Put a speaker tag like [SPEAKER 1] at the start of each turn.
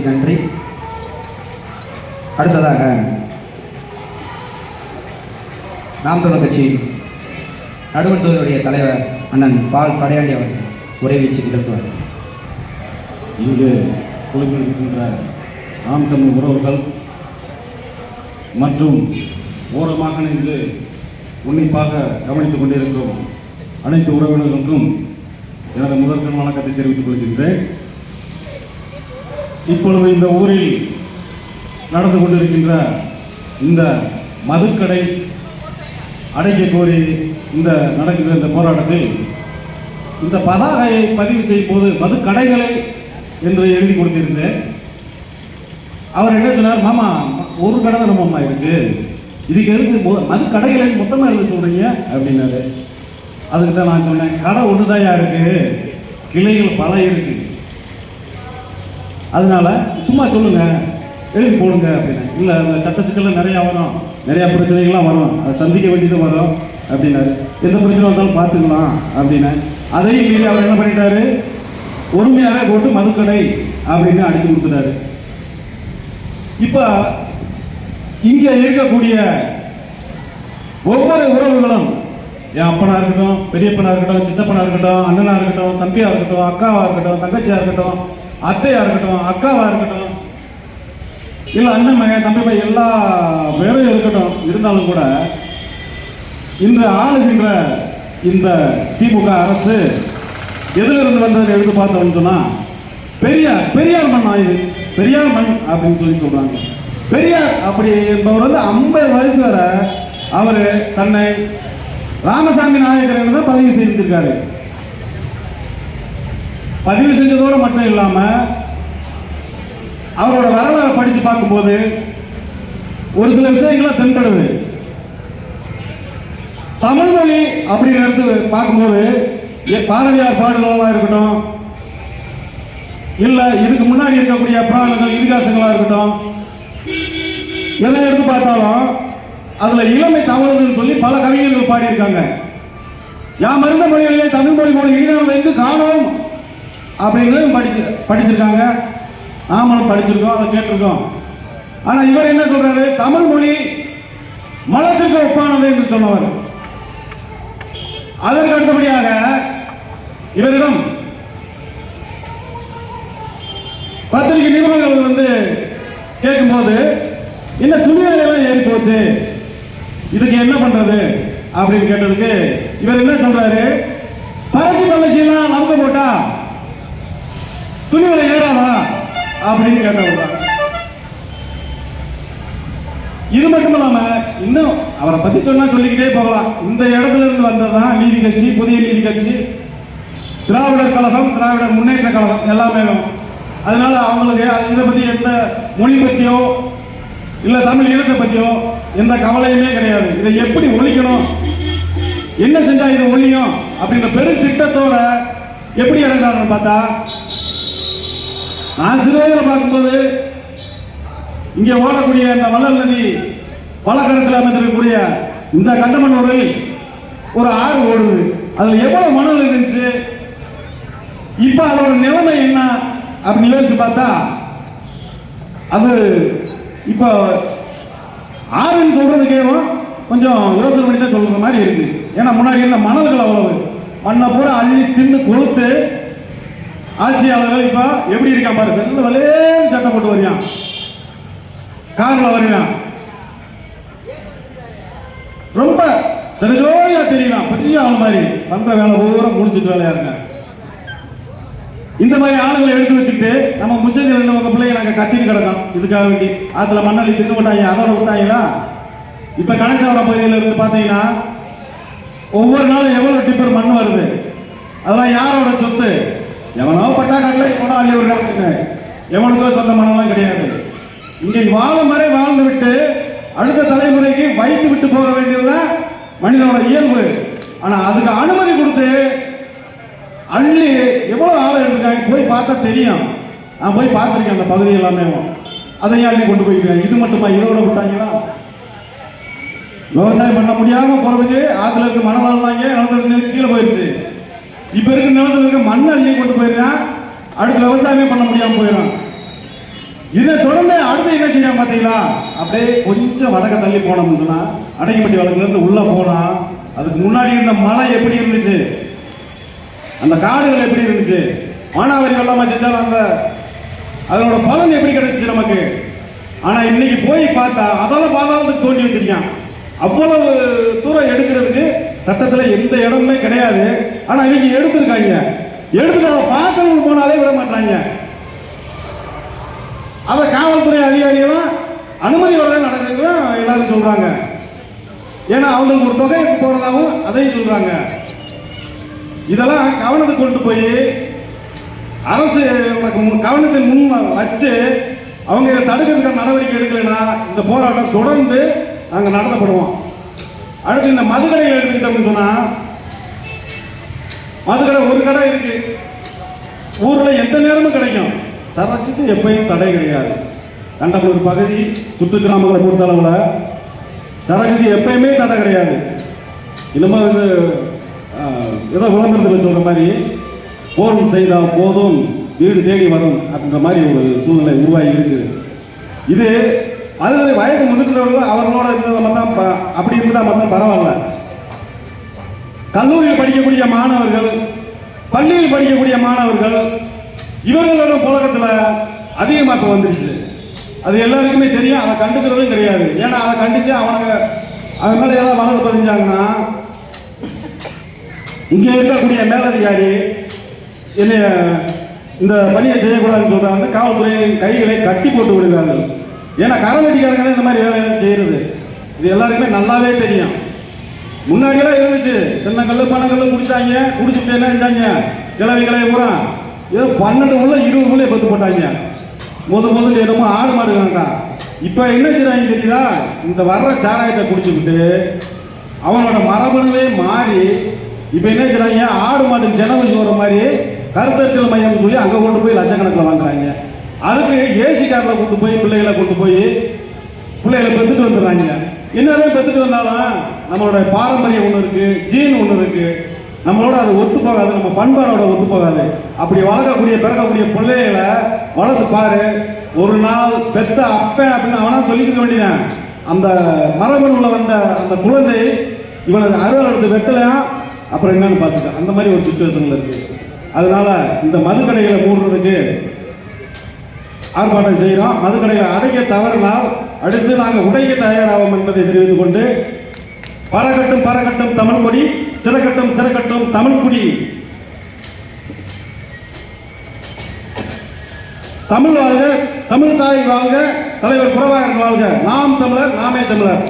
[SPEAKER 1] அழைத்தமைக்கு நன்றி. அடுத்ததாக நாம் தமிழ் கட்சி நடுவண் தொகுதியுடைய தலைவர் அண்ணன் பால் சடையாண்டி அவர்கள் உரை வீச்சு நிகழ்த்துவார்.
[SPEAKER 2] இங்கு குழுவில் இருக்கின்ற நாம் தமிழ் உறவுகள் மற்றும் ஓரமாக நின்று உன்னிப்பாக கவனித்துக் கொண்டிருக்கும் அனைத்து உறவினர்களுக்கும் எனது முதற்கண் வணக்கத்தை தெரிவித்துக் கொள்கின்றேன். இப்பொழுது இந்த ஊரில் நடந்து கொண்டிருக்கின்ற இந்த மதுக்கடை அடைக்க கோரி இந்த நடக்கின்ற இந்த போராட்டத்தில் இந்த பதாகையை பதிவு செய்யும் போது மதுக்கடைகளை என்று எழுதி கொடுத்திருந்தேன். அவர் என்ன சொன்னார்? மாமா ஒரு கடை தான் மாமா இருக்கு. இதுக்கு எதுக்கு மது கடைகளை மொத்தமாக எழுத சொல்றீங்க? அப்படின்னாரு. அதுக்கு தான் நான் சொன்னேன். கடை ஒன்று இருக்கு? கிளைகள் பல இருக்கு. அதனால சும்மா சொல்லுங்க எழுதி போடுங்க அப்படின்னு. இல்லை அந்த சட்ட சிக்கல்ல நிறையா வரும். நிறையா பிரச்சனைகள்லாம் வரும். அதை சந்திக்க வேண்டியது வரும் அப்படின்னாரு. எந்த பிரச்சனை வந்தாலும் பார்த்துக்கலாம் அப்படின்னு. அதையும் மீறி அவர் என்ன பண்ணிட்டாரு? உண்மையாகவே போட்டு மதுக்கடை அப்படின்னு அடிச்சு கொடுத்துட்டாரு. இப்போ இங்கே இருக்கக்கூடிய ஒவ்வொரு உறவுகளும் என் அப்பனா இருக்கட்டும் பெரியப்பனா இருக்கட்டும் சித்தப்பனா இருக்கட்டும் அண்ணனா இருக்கட்டும் தம்பியா இருக்கட்டும் அக்காவா இருக்கட்டும் தங்கச்சியா இருக்கட்டும் அத்தையா இருக்கட்டும் அக்காவா இருக்கட்டும் இல்ல அண்ணன் மகன் தம்பி பையன் எல்லா பேரும் இருக்கட்டும் இருந்தாலும் கூட இன்று ஆளுகின்ற இந்த திமுக அரசு எதிலிருந்து வந்தது எழுந்து பார்த்தோம்னு சொன்னா பெரியார் பெரியார் மண் ஆயுது பெரியார் மண் அப்படின்னு சொல்லி சொல்றாங்க. பெரியார் அப்படி என்பவர் வந்து ஐம்பது வயசு வரை அவர் தன்னை ராமசாமி நாயகர் என்று தான் பதிவு செய்திருக்காரு. பதிவு செஞ்சதோடு மட்டும் இல்லாமல் அவரோட வரலாறு படித்து பார்க்கும்போது ஒரு சில விஷயங்களை தென்படுது. தமிழ் மொழி அப்படிங்கிறது பார்க்கும்போது பாரதியார் பாடல்களாக இருக்கட்டும் இல்லை இதுக்கு முன்னாடி இருக்கக்கூடிய புராணங்கள் இதிகாசங்களாக இருக்கட்டும் எதை எடுத்து பார்த்தாலும் அதில் இளமை தவறுதுன்னு சொல்லி பல கவிஞர்கள் பாடியிருக்காங்க. யாம் மருந்த மொழிகளிலே தமிழ் மொழி மொழி இனிதாவது எங்கு காணோம் அப்படின்னு படிச்சு படிச்சிருக்காங்க. நாமளும் படிச்சிருக்கோம் அதை கேட்டிருக்கோம். ஆனா இவர் என்ன சொல்றாரு? தமிழ் மொழி மலத்துக்கு ஒப்பானது என்று சொன்னவர். அதற்கு அடுத்தபடியாக இவரிடம் பத்திரிகை நிருபர்கள் வந்து கேட்கும்போது என்ன துணி விலையெல்லாம் ஏறி போச்சு. இதுக்கு என்ன பண்றது? அப்படின்னு கேட்டதுக்கு இவர் என்ன சொல்றாரு? பரட்சி பள்ளச்சியெல்லாம் நம்ப போட்டா துணி விலை அப்படின்னு கேட்டவங்க இது மட்டும் இல்லாம இன்னும் அவரை பத்தி சொன்னா சொல்லிக்கிட்டே போகலாம். இந்த இடத்துல இருந்து வந்ததுதான் நீதி கட்சி புதிய நீதி கட்சி. திராவிடர் கழகம் திராவிடர் முன்னேற்ற கழகம் எல்லாமே அதனால அவங்களுக்கு இதை பத்தி எந்த மொழி பத்தியோ இல்ல தமிழ் இனத்தை பத்தியோ எந்த கவலையுமே கிடையாது. இதை எப்படி ஒழிக்கணும்? என்ன செஞ்சா இது ஒழியும்? அப்படின்ற பெரும் திட்டத்தோட எப்படி இறங்குறாங்கன்னு பார்த்தா நான் பார்க்கும்போது இங்கே ஓடக்கூடிய இந்த வள்ளல் நதி பலகரத்தில் அமைந்திருக்கக்கூடிய இந்த கண்டமன்னூரில் ஒரு ஆறு ஓடுது. அதுல எவ்வளவு மணல் இருந்துச்சு? இப்ப அதோட நிலைமை என்ன அப்படின்னு யோசிச்சு பார்த்தா அது இப்போ ஆறுன்னு சொல்றதுக்கேவும் கொஞ்சம் யோசனை பண்ணி தான் சொல்ற மாதிரி இருக்கு. ஏன்னா முன்னாடி இருந்த மணல்கள் அவ்வளவு. மண்ணை பூரா அள்ளி தின்னு கொளுத்து ஆட்சியாளர்கள் இப்ப எப்படி இருக்கான் பாரு? வெள்ள வலே சட்டை போட்டு வருவான் கார்ல வருவான் ரொம்ப தெரிஞ்சோயா தெரியுமா பெரிய ஆள் மாதிரி. பண்ற வேலை பூரா முடிச்சிட்டு வேலையா இருங்க இந்த மாதிரி ஆளுங்களை எடுத்து வச்சுட்டு நம்ம முச்சத்தில் இருந்த உங்க பிள்ளைங்க நாங்க கத்திட்டு கிடக்கோம். இதுக்காக வேண்டி. அதுல மண்ணள்ளி தின்னு விட்டாங்க. அதோட விட்டாங்களா? இப்ப கணேசாவரம் பகுதியில் இருந்து பாத்தீங்கன்னா ஒவ்வொரு நாளும் எவ்வளவு டிப்பர் மண் வருது? அதெல்லாம் யாரோட சொத்து? எவனோ பட்டா கடலை போனா அள்ளி ஒரு காலத்துக்கு எவனுக்கோ சொந்த மனம்லாம் கிடையாது. இங்கே வாழும் வரை வாழ்ந்து விட்டு அடுத்த தலைமுறைக்கு வைத்து விட்டு போக வேண்டியதுதான் மனிதனோட இயல்பு. ஆனா அதுக்கு அனுமதி கொடுத்து அள்ளி எவ்வளவு ஆள் இருக்காங்க போய் பார்த்தா தெரியும். நான் போய் பார்த்துருக்கேன் அந்த பகுதி எல்லாமே. அதையும் அள்ளி கொண்டு போயிருக்கேன் இது மட்டுமா இதோட விட்டாங்களா? விவசாயம் பண்ண முடியாம போறதுக்கு ஆத்துல இருக்க மணல் அள்ளாங்க கீழே போயிருச்சு. இப்ப இருக்க நிலத்துல இருக்க மண் அள்ளி கொண்டு போயிருக்கான் அடுத்து விவசாயமே பண்ண முடியாம போயிடும். இதை தொடர்ந்து அடுத்து என்ன செய்யலாம் பாத்தீங்களா அப்படியே கொஞ்சம் வடக்க தள்ளி போனோம் அடைக்கப்பட்டி வழக்குல இருந்து உள்ள போனா அதுக்கு முன்னாடி இருந்த மலை எப்படி இருந்துச்சு? அந்த காடுகள் எப்படி இருந்துச்சு? மானாவரி வெள்ளமா செஞ்சாலும் அந்த அதனோட பலன் எப்படி கிடைச்சிச்சு நமக்கு? ஆனா இன்னைக்கு போய் பார்த்தா அதெல்லாம் பாதாளத்துக்கு தோண்டி வச்சிருக்கான் அவ்வளவு தூரம் எடுக்கிறதுக்கு சட்டத்துல எந்த இடமுமே கிடையாது. ஆனா இவங்க எடுத்திருக்காங்க. எடுத்துட்டு அதை பார்க்கணும்னு போனாலே விட மாட்டாங்க. அதை காவல்துறை அதிகாரிகளும் அனுமதியோட நடக்கிறதும் எல்லாரும் சொல்றாங்க. ஏன்னா அவங்களுக்கு ஒரு தொகை போறதாவும் அதையும் சொல்றாங்க. இதெல்லாம் கவனத்துக்கு கொண்டு போய் அரசு கவனத்தை முன் வச்சு அவங்க இதை நடவடிக்கை எடுக்கலைன்னா இந்த போராட்டம் தொடர்ந்து நாங்கள் நடத்தப்படுவோம். அடுத்து இந்த மதுக்கடைகள் எடுத்துக்கிட்டோம்னு சொன்னா ஒரு கடை இருக்கு. ஊர்ல எந்த நேரமும் கிடைக்கும். சரக்குக்கு எப்பயும் தடை கிடையாது. கண்டபுரம் பகுதி சுற்று கிராமங்களை பொறுத்தளவுல சரக்குக்கு எப்பயுமே தடை கிடையாது. இன்னமும் இது ஏதோ விளம்பரத்தில் சொல்ற மாதிரி போன் செய்தால் போதும் வீடு தேடி வரும் அப்படின்ற மாதிரி ஒரு சூழ்நிலை உருவாகி இருக்குது இது அதில் வயது முதிர்ந்தவர்கள் அவர்களோட இருந்ததை மட்டும் ப- அப்படி இருந்தால் மட்டும் பரவாயில்ல. கல்லூரியில் படிக்கக்கூடிய மாணவர்கள் பள்ளியில் படிக்கக்கூடிய மாணவர்கள் இவர்களோட புழக்கத்தில் அதிகமாக இப்போ வந்துருச்சு. அது எல்லாருக்குமே தெரியும் அதை கண்டுக்கிறதும் கிடையாது. ஏன்னா அதை கண்டிச்சு அவனுங்க அது மேலே ஏதாவது வளர்ந்து பதிஞ்சாங்கன்னா இங்கே இருக்கக்கூடிய மேலதிகாரி என்னைய இந்த பணியை செய்யக்கூடாதுன்னு சொல்றாங்க. காவல்துறை கைகளை கட்டி போட்டு விடுகிறார்கள். ஏன்னா கரவெட்டிக்காரங்களே இந்த மாதிரி வேலையெல்லாம் செய்யறது. இது எல்லாருக்குமே நல்லாவே தெரியும். முன்னாடியெல்லாம் இருந்துச்சு. தென்னங்கல்ல பனங்கல்லு குடிச்சாங்க. குடிச்சுட்டு என்ன செஞ்சாங்க? கிளவி கிளவி பூரா ஏதோ பன்னெண்டு உள்ள இருபது உள்ள பத்து போட்டாங்க. முத முதல்ல என்னமோ ஆடு மாடு வேண்டாம் இப்போ என்ன செய்றாங்க தெரியுதா? இந்த வர்ற சாராயத்தை குடிச்சுக்கிட்டு அவனோட மரபணுவே மாறி இப்போ என்ன செய்றாங்க? ஆடு மாடு ஜனவரி வர மாதிரி கருத்தறிச்சல் மையம் சொல்லி அங்கே கொண்டு போய் லட்சக்கணக்கில் வாங்குறாங்க. அதுக்கு ஏசி காரில் கொண்டு போய் பிள்ளைகளை கொண்டு போய் பிள்ளைகளை பெற்றுட்டு வந்துடுறாங்க. என்னதான் பெற்றுட்டு வந்தாலும் நம்மளோட பாரம்பரியம் ஒன்று இருக்கு ஜீன் ஒன்று இருக்கு. நம்மளோட அது ஒத்து போகாது நம்ம பண்பாடோட ஒத்து போகாது அப்படி வளர்க்கக்கூடிய பிறக்கக்கூடிய பிள்ளைகளை வளர்த்து பாரு. ஒரு நாள் பெத்த அப்பன் அப்படின்னு அவனா சொல்லிக்க வேண்டியதான் அந்த மரபணுல வந்த அந்த குழந்தை இவனது அறுவல் எடுத்து வெட்டலையா? அப்புறம் என்னன்னு பார்த்துக்க. அந்த மாதிரி ஒரு சுச்சுவேஷன்ல இருக்கு. அதனால இந்த மதுக்கடைகளை மூடுறதுக்கு ஆர்ப்பாட்டம் செய்கிறோம் மதுக்கடைகளை அடைக்க தவறினால் அடுத்து நாங்கள் உடைக்க தயாராகும் என்பதை தெரிவித்துக் கொண்டு பறக்கட்டும் பறக்கட்டும் தமிழ் கொடி சிறகட்டும் சிறகட்டும் தமிழ் குடி தமிழ் வாழ்க தமிழ் தாய் வாழ்க தலைவர் புறவாகர் வாழ்க. நாம் தமிழர் நாமே தமிழர்.